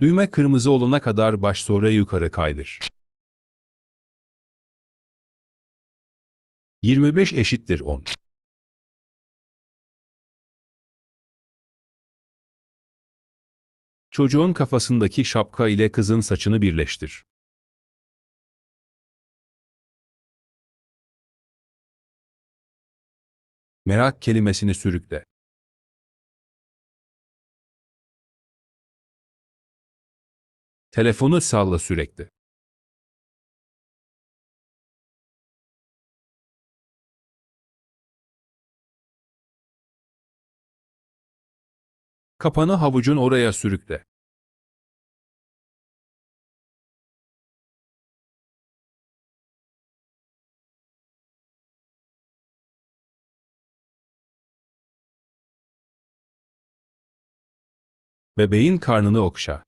Düğme kırmızı olana kadar baş sonra yukarı kaydır. 25 eşittir 10. Çocuğun kafasındaki şapka ile kızın saçını birleştir. Merak kelimesini sürükle. Telefonu salla sürekli. Kapanı havucun oraya sürükle. Bebeğin karnını okşa.